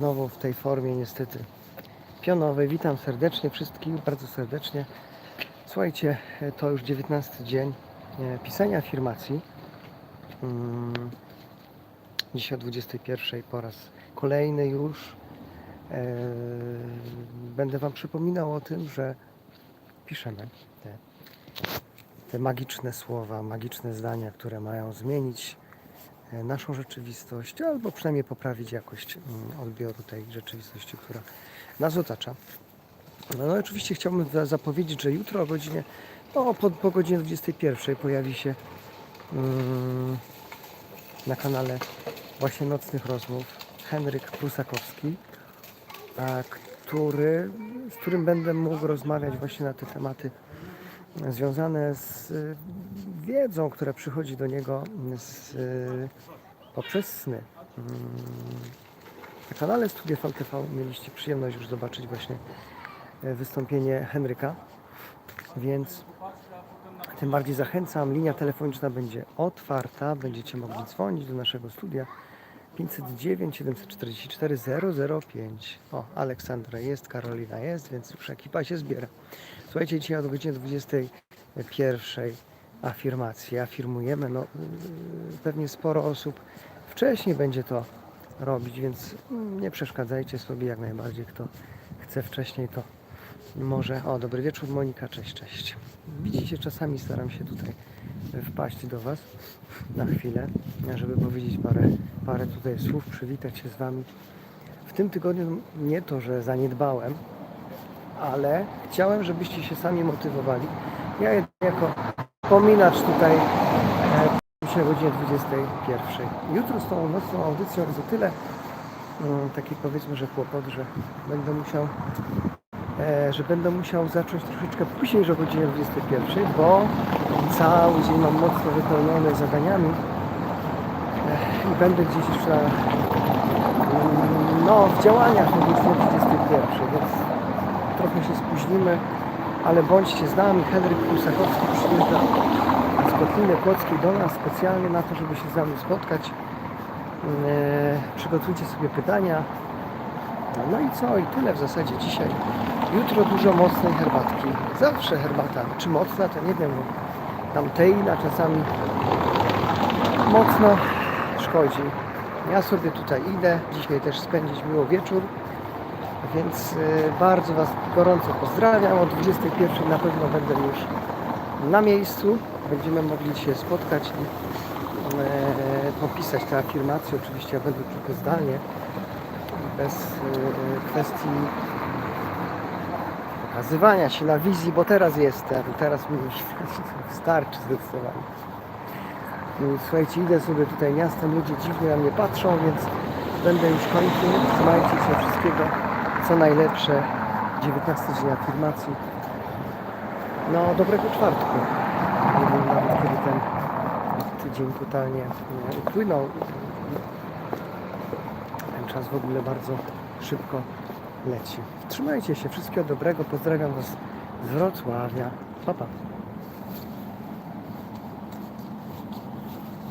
Znowu w tej formie niestety pionowej. Witam serdecznie wszystkich, bardzo serdecznie. Słuchajcie, to już 19 dzień e, pisania afirmacji. Mm, Dzisiaj o 21 po raz kolejny już e, będę Wam przypominał o tym, że piszemy te, te magiczne słowa, magiczne zdania, które mają zmienić naszą rzeczywistość, albo przynajmniej poprawić jakość mm, odbioru tej rzeczywistości, która nas otacza. No, no oczywiście chciałbym za- zapowiedzieć, że jutro o godzinie, no, po, po godzinie 21 pojawi się mm, na kanale właśnie Nocnych Rozmów Henryk Prusakowski, a który, z którym będę mógł rozmawiać właśnie na te tematy związane z wiedzą, która przychodzi do niego z, y, poprzez sny. Mm, Na kanale Studia VTV mieliście przyjemność już zobaczyć właśnie e, wystąpienie Henryka, więc tym bardziej zachęcam. Linia telefoniczna będzie otwarta. Będziecie mogli dzwonić do naszego studia 509 744 005. O, Aleksandra jest, Karolina jest, więc już ekipa się zbiera. Słuchajcie, dzisiaj o godzinie 21 afirmacje. Afirmujemy, no pewnie sporo osób wcześniej będzie to robić, więc nie przeszkadzajcie sobie jak najbardziej. Kto chce wcześniej, to może. O, dobry wieczór Monika, cześć, cześć. Widzicie, czasami staram się tutaj wpaść do Was na chwilę, żeby powiedzieć parę, parę tutaj słów, przywitać się z Wami. W tym tygodniu nie to, że zaniedbałem, ale chciałem, żebyście się sami motywowali. Ja jako pominacz tutaj e, dzisiaj o godzinie 21. Jutro z tą nocną audycją o tyle mm, taki powiedzmy, że kłopot, że będę musiał e, że będę musiał zacząć troszeczkę później, że o godzinie 21, bo cały dzień mam mocno wypełniony zadaniami e, i będę gdzieś mm, no, w działaniach o godzinie 21, więc trochę się spóźnimy, ale bądźcie z nami. Henryk Prusakowski przyjeżdża z Kotliny Kłodzkiej do nas specjalnie na to, żeby się z nami spotkać. E, przygotujcie sobie pytania. No i co? I tyle w zasadzie dzisiaj. Jutro dużo mocnej herbatki. Zawsze herbata. Czy mocna, to nie wiem, tam teina czasami mocno szkodzi. Ja sobie tutaj idę. Dzisiaj też spędzić miło wieczór. Więc y, bardzo Was gorąco pozdrawiam. O 21 na pewno będę już na miejscu. Będziemy mogli się spotkać i e, popisać te afirmacje. Oczywiście ja będę tylko zdalnie, bez e, kwestii pokazywania się na wizji, bo teraz jestem. Teraz mi już starczy zdecydowanie. Słuchajcie, idę sobie tutaj miastem, ludzie dziwnie na mnie patrzą, więc będę już kończył. Trzymajcie się wszystkiego, co najlepsze. 19 dzień afirmacji. No, dobrego czwartku. Nie wiem nawet kiedy ten tydzień totalnie e, upłynął. Ten czas w ogóle bardzo szybko leci. Trzymajcie się, wszystkiego dobrego. Pozdrawiam Was z Wrocławia. Pa, pa.